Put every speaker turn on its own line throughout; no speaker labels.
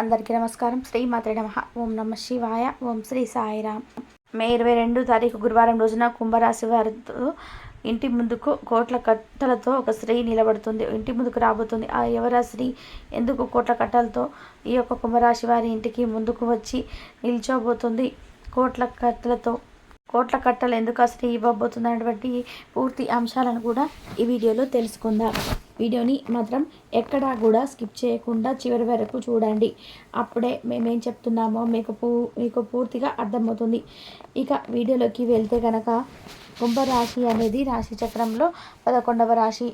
అందరికీ నమస్కారం. శ్రీ మాత్రే నమ. ఓం నమ శివాయ. ఓం శ్రీ సాయిరామ్ మే ఇరవై రెండు తారీఖు గురువారం రోజున కుంభరాశి వారితో ఇంటి ముందుకు కోట్ల కట్టలతో ఒక స్త్రీ నిలబడుతుంది. ఇంటి ముందుకు రాబోతుంది. ఆ ఎవరా స్త్రీ? ఎందుకు కోట్ల కట్టలతో ఈ యొక్క కుంభరాశి వారి ఇంటికి ముందుకు వచ్చి నిల్చోబోతుంది? కోట్ల కట్టలతో. కోట్ల కట్టలు ఎందుకు అసలు ఇవ్వబోతుంది? అనేటువంటి పూర్తి అంశాలను కూడా ఈ వీడియోలో తెలుసుకుందాం. వీడియోని మాత్రం ఎక్కడా కూడా స్కిప్ చేయకుండా చివరి వరకు చూడండి. అప్పుడే మేమేం చెప్తున్నామో మీకు పూ మీకు పూర్తిగా అర్థమవుతుంది. ఇక వీడియోలోకి వెళ్తే కనుక కుంభరాశి అనేది రాశి చక్రంలో పదకొండవ రాశి.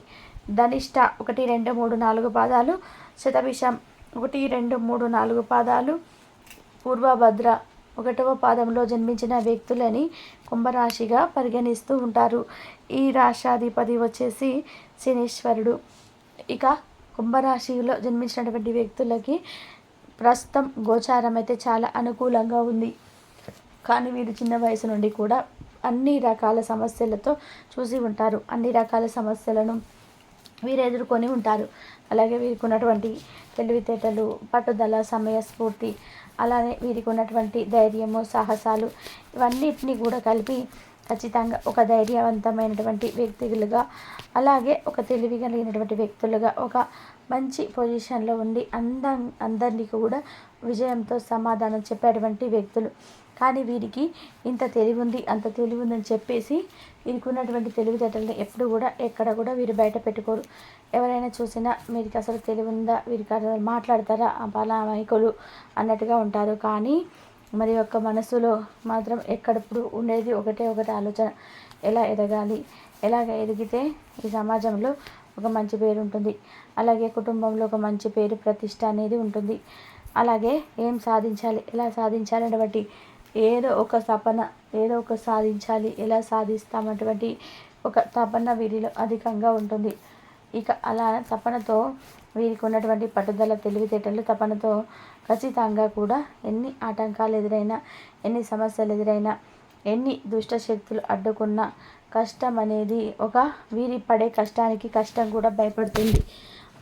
ధనిష్ట ఒకటి రెండు మూడు నాలుగు పాదాలు. శతభిషం ఒకటి రెండు మూడు నాలుగు పాదాలు. పూర్వభద్ర ఒకటవ పాదంలో జన్మించిన వ్యక్తులని కుంభరాశిగా పరిగణిస్తూ ఉంటారు. ఈ రాశాధిపతి వచ్చేసి శనీశ్వరుడు. ఇక కుంభరాశిలో జన్మించినటువంటి వ్యక్తులకి ప్రస్తుతం గోచారం అయితే చాలా అనుకూలంగా ఉంది. కానీ వీరు చిన్న వయసు నుండి కూడా అన్ని రకాల సమస్యలతో చూసి ఉంటారు. అన్ని రకాల సమస్యలను వీరు ఎదుర్కొని ఉంటారు. అలాగే వీరికి ఉన్నటువంటి తెలివితేటలు పట్టుదల సమయస్ఫూర్తి అలానే వీరికి ఉన్నటువంటి ధైర్యము సాహసాలు ఇవన్నిటిని కూడా కలిపి ఖచ్చితంగా ఒక ధైర్యవంతమైనటువంటి వ్యక్తులుగా అలాగే ఒక తెలివి కలిగినటువంటి వ్యక్తులుగా ఒక మంచి పొజిషన్లో ఉండి అందం అందరినీ కూడా విజయంతో సమాధానం చెప్పేటువంటి వ్యక్తులు. కానీ వీరికి ఇంత తెలివి ఉంది అంత తెలివి ఉందని చెప్పేసి వీరికి ఉన్నటువంటి తెలివితేటలను ఎప్పుడు కూడా ఎక్కడ కూడా వీరు బయట పెట్టుకోరు. ఎవరైనా చూసినా వీరికి అసలు తెలివి ఉందా వీరికి అసలు మాట్లాడతారా పలా పలామైకులు అన్నట్టుగా ఉంటారు. కానీ మరి యొక్క మనసులో మాత్రం ఎక్కడప్పుడు ఉండేది ఒకటే ఒకటి ఆలోచన ఎలా ఎదగాలి ఎలాగ ఎదిగితే ఈ సమాజంలో ఒక మంచి పేరు ఉంటుంది. అలాగే కుటుంబంలో ఒక మంచి పేరు ప్రతిష్ట అనేది ఉంటుంది. అలాగే ఏం సాధించాలి ఎలా సాధించాలి అనేటువంటి ఏదో ఒక తపన ఏదో ఒక సాధించాలి ఎలా సాధిస్తామటువంటి ఒక తపన వీరిలో అధికంగా ఉంటుంది. ఇక అలా తపనతో వీరికి ఉన్నటువంటి పట్టుదల తెలివితేటలు తపనతో ఖచ్చితంగా కూడా ఎన్ని ఆటంకాలు ఎదురైనా ఎన్ని సమస్యలు ఎదురైనా ఎన్ని దుష్ట శక్తులు అడ్డుకున్నా కష్టం అనేది ఒక వీరి పడే కష్టానికి కష్టం కూడా భయపడుతుంది.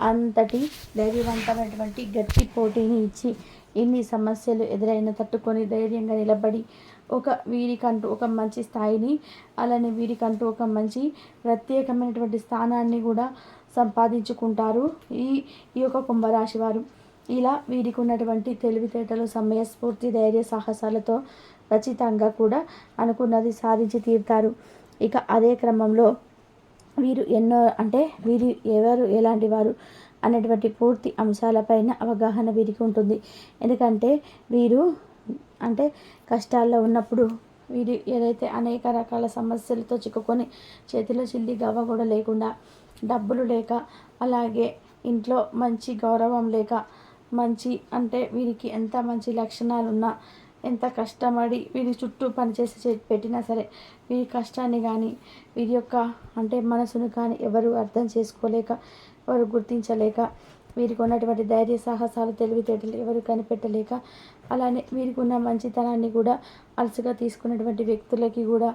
అంతటి ధైర్యవంతమైనటువంటి గట్టి పోటీని ఇచ్చి ఎన్ని సమస్యలు ఎదురైనా తట్టుకొని ధైర్యంగా నిలబడి ఒక వీరికంటూ ఒక మంచి స్థాయిని అలానే వీరికంటూ ఒక మంచి ప్రత్యేకమైనటువంటి స్థానాన్ని కూడా సంపాదించుకుంటారు. ఈ ఈ యొక్క కుంభరాశి వారు ఇలా వీరికి ఉన్నటువంటి తెలివితేటలు సమయస్ఫూర్తి ధైర్య సాహసాలతో ఖచ్చితంగా కూడా అనుకున్నది సాధించి తీరుతారు. ఇక అదే క్రమంలో వీరు ఎన్నో అంటే వీరు ఎవరు ఎలాంటి వారు అనేటువంటి పూర్తి అంశాలపైన అవగాహన వీరికి ఉంటుంది. ఎందుకంటే వీరు అంటే కష్టాల్లో ఉన్నప్పుడు వీరు ఏదైతే అనేక రకాల సమస్యలతో చిక్కుకొని చేతిలో చిల్లి గవ్వ కూడా లేకుండా డబ్బులు లేక అలాగే ఇంట్లో మంచి గౌరవం లేక మంచి అంటే వీరికి ఎంత మంచి లక్షణాలు ఉన్నా ఎంత కష్టపడి వీరి చుట్టూ పనిచేసి పెట్టినా సరే వీరి కష్టాన్ని కానీ వీరి యొక్క అంటే మనసును కానీ ఎవరు అర్థం చేసుకోలేక ఎవరు గుర్తించలేక వీరికి ఉన్నటువంటి ధైర్య సాహసాలు తెలివితేటలు ఎవరు కనిపెట్టలేక అలానే వీరికి ఉన్న మంచితనాన్ని కూడా అలసిగా తీసుకున్నటువంటి వ్యక్తులకి కూడా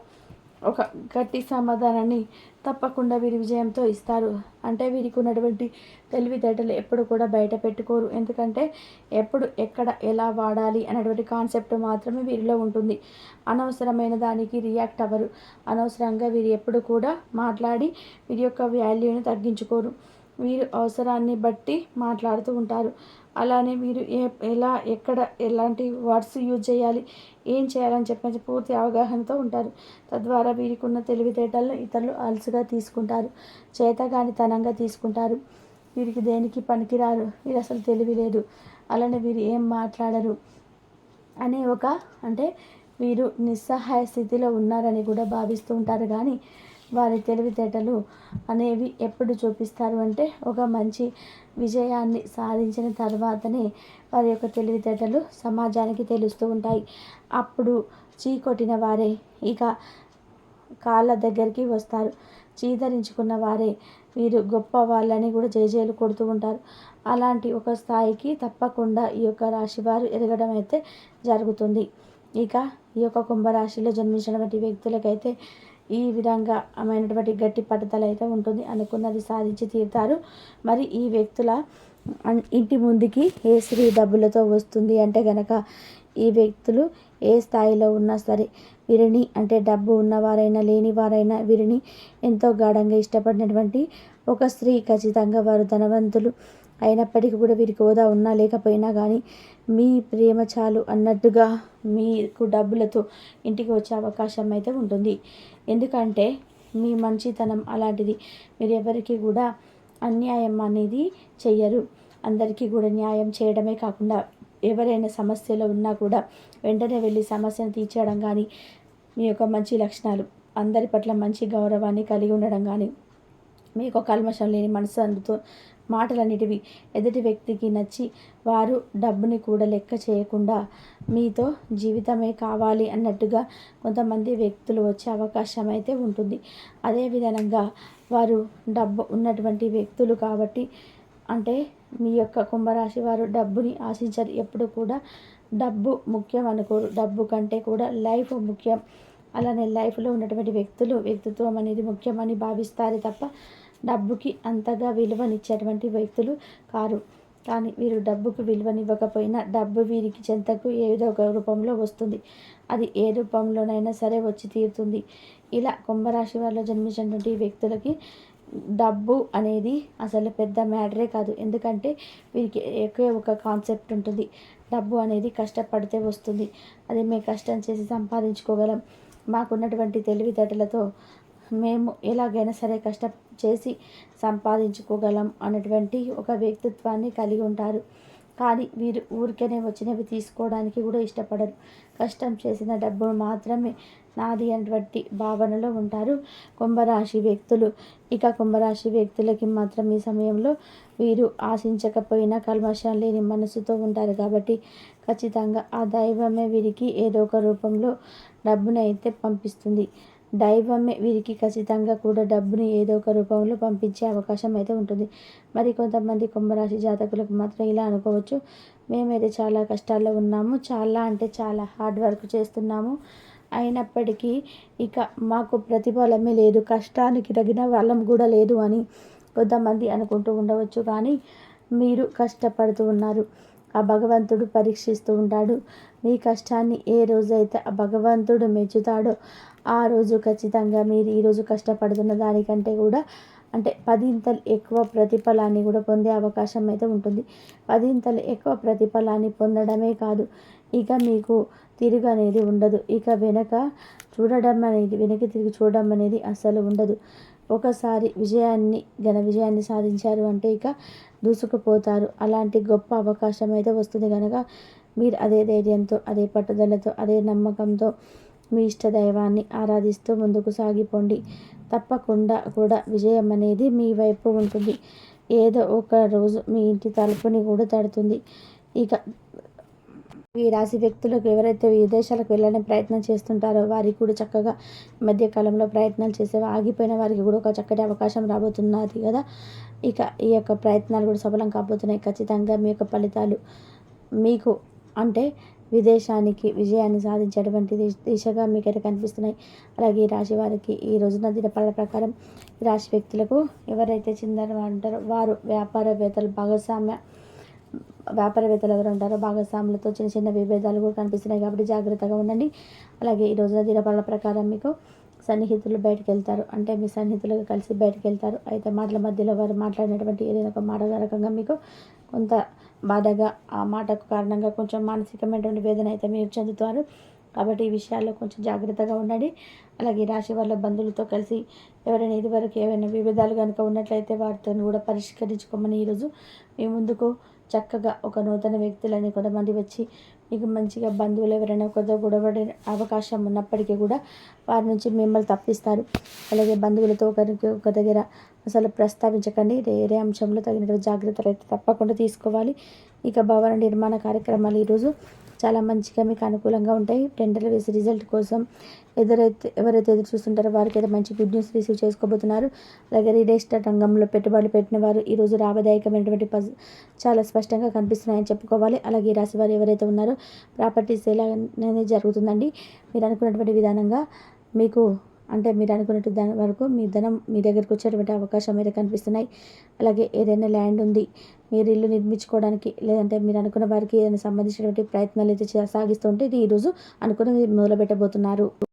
ఒక గట్టి సమాధానాన్ని తప్పకుండా వీరి విజయంతో ఇస్తారు. అంటే వీరికి ఉన్నటువంటి తెలివితేటలు ఎప్పుడు కూడా బయట పెట్టుకోరు. ఎందుకంటే ఎప్పుడు ఎక్కడ ఎలా వాడాలి అనేటువంటి కాన్సెప్ట్ మాత్రమే వీరిలో ఉంటుంది. అనవసరమైన దానికి రియాక్ట్ అవ్వరు. అనవసరంగా వీరు ఎప్పుడు కూడా మాట్లాడి వీరి యొక్క వాల్యూని తగ్గించుకోరు. వీరు అవసరాన్ని బట్టి మాట్లాడుతూ ఉంటారు. అలానే వీరు ఏ ఎలా ఎక్కడ ఎలాంటి వర్డ్స్ యూజ్ చేయాలి ఏం చేయాలని చెప్పి పూర్తి అవగాహనతో ఉంటారు. తద్వారా వీరికి ఉన్న తెలివితేటలను ఇతరులు అలసిగా తీసుకుంటారు. చేతగానితనంగా తీసుకుంటారు. వీరికి దేనికి పనికిరారు? వీరు అసలు తెలివి లేదు. అలానే వీరు ఏం మాట్లాడరు? అనే ఒక అంటే వీరు నిస్సహాయ స్థితిలో ఉన్నారని కూడా భావిస్తూ ఉంటారు. కానీ వారి తెలివితేటలు అనేవి ఎప్పుడు చూపిస్తారు అంటే ఒక మంచి విజయాన్ని సాధించిన తర్వాతనే వారి యొక్క తెలివితేటలు సమాజానికి తెలుస్తూ ఉంటాయి. అప్పుడు చీకొట్టిన వారే ఇక కాళ్ళ దగ్గరికి వస్తారు. చీదరించుకున్న వారే వీరు గొప్ప వాళ్ళని కూడా జయజయలు కొడుతూ ఉంటారు. అలాంటి ఒక స్థాయికి తప్పకుండా ఈ యొక్క రాశి వారు ఎదగడం అయితే జరుగుతుంది. ఇక ఈ యొక్క కుంభరాశిలో జన్మించినటువంటి వ్యక్తులకైతే ఈ విధంగా ఆమెనటువంటి గట్టి పట్టుదల అయితే ఉంటుంది. అనుకున్నది సాధించి తీరుతారు. మరి ఈ వ్యక్తుల ఇంటి ముందుకి ఏ స్త్రీ డబ్బులతో వస్తుంది అంటే గనక ఈ వ్యక్తులు ఏ స్థాయిలో ఉన్నా సరే వీరిని అంటే డబ్బు ఉన్నవారైనా లేనివారైనా వీరిని ఎంతో గాఢంగా ఇష్టపడినటువంటి ఒక స్త్రీ ఖచ్చితంగా వారు ధనవంతులు. అయినప్పటికీ కూడా వీరికి హోదా ఉన్నా లేకపోయినా కానీ మీ ప్రేమ చాలు అన్నట్టుగా మీకు డబ్బులతో ఇంటికి వచ్చే అవకాశం అయితే ఉంటుంది. ఎందుకంటే మీ మంచితనం అలాంటిది. మీరు ఎవరికి కూడా అన్యాయం అనేది చెయ్యరు. అందరికీ కూడా న్యాయం చేయడమే కాకుండా ఎవరైనా సమస్యలో ఉన్నా కూడా వెంటనే వెళ్ళి సమస్యను తీర్చడం కానీ మీ యొక్క మంచి లక్షణాలు అందరి పట్ల మంచి గౌరవాన్ని కలిగి ఉండడం కానీ మీకు కల్మషం లేని మనసు అందుతో మాటలన్నిటివి ఎదుటి వ్యక్తికి నచ్చి వారు డబ్బుని కూడా లెక్క చేయకుండా మీతో జీవితమే కావాలి అన్నట్టుగా కొంతమంది వ్యక్తులు వచ్చే అవకాశం అయితే ఉంటుంది. అదే విధంగా వారు డబ్బు ఉన్నటువంటి వ్యక్తులు కాబట్టి అంటే మీ యొక్క కుంభరాశి వారు డబ్బుని ఆశించరు. ఎప్పుడు కూడా డబ్బు ముఖ్యం అనుకోరు. డబ్బు కంటే కూడా లైఫ్ ముఖ్యం. అలానే లైఫ్లో ఉన్నటువంటి వ్యక్తులు వ్యక్తిత్వం అనేది ముఖ్యమని భావిస్తారు తప్ప డబ్బుకి అంతగా విలువనిచ్చేటువంటి వ్యక్తులు కారు. కానీ వీరు డబ్బుకు విలువనివ్వకపోయినా డబ్బు వీరికి చెంతకు ఏదో ఒక రూపంలో వస్తుంది. అది ఏ రూపంలోనైనా సరే వచ్చి తీరుతుంది. ఇలా కుంభరాశి వారిలో జన్మించినటువంటి వ్యక్తులకి డబ్బు అనేది అసలు పెద్ద మ్యాటరే కాదు. ఎందుకంటే వీరికి ఒకే ఒక కాన్సెప్ట్ ఉంటుంది. డబ్బు అనేది కష్టపడితే వస్తుంది. అది మేము కష్టం చేసి సంపాదించుకోగలం. మాకున్నటువంటి తెలివితేటలతో మేము ఎలాగైనా సరే కష్టం చేసి సంపాదించుకోగలం అన్నటువంటి ఒక వ్యక్తిత్వాన్ని కలిగి ఉంటారు. కానీ వీరు ఊరికనే వచ్చినవి తీసుకోవడానికి కూడా ఇష్టపడరు. కష్టం చేసిన డబ్బును మాత్రమే నాది అటువంటి భావనలో ఉంటారు కుంభరాశి వ్యక్తులు. ఇక కుంభరాశి వ్యక్తులకి మాత్రం ఈ సమయంలో వీరు ఆశించకపోయినా కల్మషం లేని మనసుతో ఉంటారు కాబట్టి ఖచ్చితంగా ఆ దైవమే వీరికి ఏదో ఒక రూపంలో డబ్బునైతే పంపిస్తుంది. దైవమే వీరికి ఖచ్చితంగా కూడా డబ్బుని ఏదో ఒక రూపంలో పంపించే అవకాశం అయితే ఉంటుంది. మరి కొంతమంది కుంభరాశి జాతకులకు మాత్రం ఇలా అనుకోవచ్చు. మేమైతే చాలా కష్టాల్లో ఉన్నాము. చాలా అంటే చాలా హార్డ్ వర్క్ చేస్తున్నాము. అయినప్పటికీ ఇక మాకు ప్రతిఫలమే లేదు. కష్టానికి తగిన వాళ్ళం కూడా లేదు అని కొంతమంది అనుకుంటూ ఉండవచ్చు. కానీ మీరు కష్టపడుతూ ఉన్నారు. ఆ భగవంతుడు పరీక్షిస్తూ ఉంటాడు. మీ కష్టాన్ని ఏ రోజైతే ఆ భగవంతుడు మెచ్చుతాడో ఆ రోజు ఖచ్చితంగా మీరు ఈరోజు కష్టపడుతున్న దానికంటే కూడా అంటే పదింతలు ఎక్కువ ప్రతిఫలాన్ని కూడా పొందే అవకాశం అయితే ఉంటుంది. పదింతలు ఎక్కువ ప్రతిఫలాన్ని పొందడమే కాదు ఇక మీకు తిరుగు అనేది ఉండదు. ఇక వెనక చూడడం అనేది వెనక్కి తిరిగి చూడడం అనేది అస్సలు ఉండదు. ఒకసారి విజయాన్ని ఘన విజయాన్ని సాధించారు అంటే ఇక దూసుకుపోతారు. అలాంటి గొప్ప అవకాశం అయితే వస్తుంది కనుక మీరు అదే ధైర్యంతో అదే పట్టుదలతో అదే నమ్మకంతో మీ ఇష్ట దైవాన్ని ఆరాధిస్తూ ముందుకు సాగిపోండి. తప్పకుండా కూడా విజయం అనేది మీ వైపు ఉంటుంది. ఏదో ఒక రోజు మీ ఇంటి తలుపుని కూడా తడుతుంది. ఇక ఈ రాశి వ్యక్తులకు ఎవరైతే విదేశాలకు వెళ్ళాలని ప్రయత్నం చేస్తుంటారో వారికి కూడా చక్కగా మధ్యకాలంలో ప్రయత్నాలు చేసే ఆగిపోయిన వారికి కూడా ఒక చక్కటి అవకాశం రాబోతున్నది కదా. ఇక ఈ యొక్క ప్రయత్నాలు కూడా సఫలం కాబోతున్నాయి. ఖచ్చితంగా మీ యొక్క ఫలితాలు మీకు అంటే విదేశానికి విజయాన్ని సాధించేటువంటి దిశ- దిశగా మీకైతే కనిపిస్తున్నాయి. అలాగే ఈ రాశి వారికి ఈ రోజున దినపాల ప్రకారం రాశి వ్యక్తులకు ఎవరైతే చెందిన వారు ఉంటారో వారు వ్యాపారవేత్తలు భాగస్వామ్య వ్యాపారవేత్తలు ఎవరు ఉంటారో భాగస్వాములతో చిన్న చిన్న విభేదాలు కూడా కనిపిస్తున్నాయి కాబట్టి జాగ్రత్తగా ఉండండి. అలాగే ఈ రోజున దినపాల ప్రకారం మీకు సన్నిహితులు బయటకు వెళ్తారు. అంటే మీ సన్నిహితులు కలిసి బయటకు వెళ్తారు. అయితే మాటల మధ్యలో వారు మాట్లాడినటువంటి ఏదైనా ఒక మాట రకంగా మీకు కొంత బాధగా ఆ మాటకు కారణంగా కొంచెం మానసికమైనటువంటి వేదన అయితే మీరు చెందుతారు. కాబట్టి ఈ విషయాల్లో కొంచెం జాగ్రత్తగా ఉండండి. అలాగే ఈ రాశి వాళ్ళ బంధువులతో కలిసి ఎవరైనా ఇదివరకు ఏవైనా విభేదాలు కనుక ఉన్నట్లయితే వాటితో కూడా పరిష్కరించుకోమని ఈరోజు మీ ముందుకు చక్కగా ఒక నూతన వ్యక్తులని కొంతమంది వచ్చి మీకు మంచిగా బంధువులు ఎవరైనా ఒకరితో గొడవడే అవకాశం ఉన్నప్పటికీ కూడా వారి నుంచి మిమ్మల్ని తప్పిస్తారు. అలాగే బంధువులతో ఒకరికి ఒక దగ్గర అసలు ప్రస్తావించకండి. వేరే అంశంలో తగినటువంటి జాగ్రత్తలు అయితే తప్పకుండా తీసుకోవాలి. ఇక భవన నిర్మాణ కార్యక్రమాలు ఈరోజు చాలా మంచిగా మీకు అనుకూలంగా ఉంటాయి. టెండర్లు వేసి రిజల్ట్ కోసం ఎదురైతే ఎవరైతే ఎదురు చూస్తుంటారో వారికి అయితే మంచి గుడ్ న్యూస్ రిసీవ్ చేసుకోబోతున్నారు. అలాగే రియల్ ఎస్టేట్ రంగంలో పెట్టుబడులు పెట్టిన వారు ఈరోజు లాభదాయకమైనటువంటి పజ్ చాలా స్పష్టంగా కనిపిస్తున్నాయని చెప్పుకోవాలి. అలాగే ఈ రాశి వారు ఎవరైతే ఉన్నారో ప్రాపర్టీస్ ఎలా అనేది జరుగుతుందండి. మీరు అనుకున్నటువంటి విధానంగా మీకు అంటే మీరు అనుకున్నట్టు దాని వరకు మీ ధనం మీ దగ్గరకు వచ్చేటువంటి అవకాశం అయితే కనిపిస్తున్నాయి. అలాగే ఏదైనా ల్యాండ్ ఉంది మీరు ఇల్లు నిర్మించుకోవడానికి లేదంటే మీరు అనుకున్న వారికి ఏదైనా సంబంధించినటువంటి ప్రయత్నాలు అయితే సాగిస్తుంటే ఇది ఈరోజు అనుకుని మొదలు పెట్టబోతున్నారు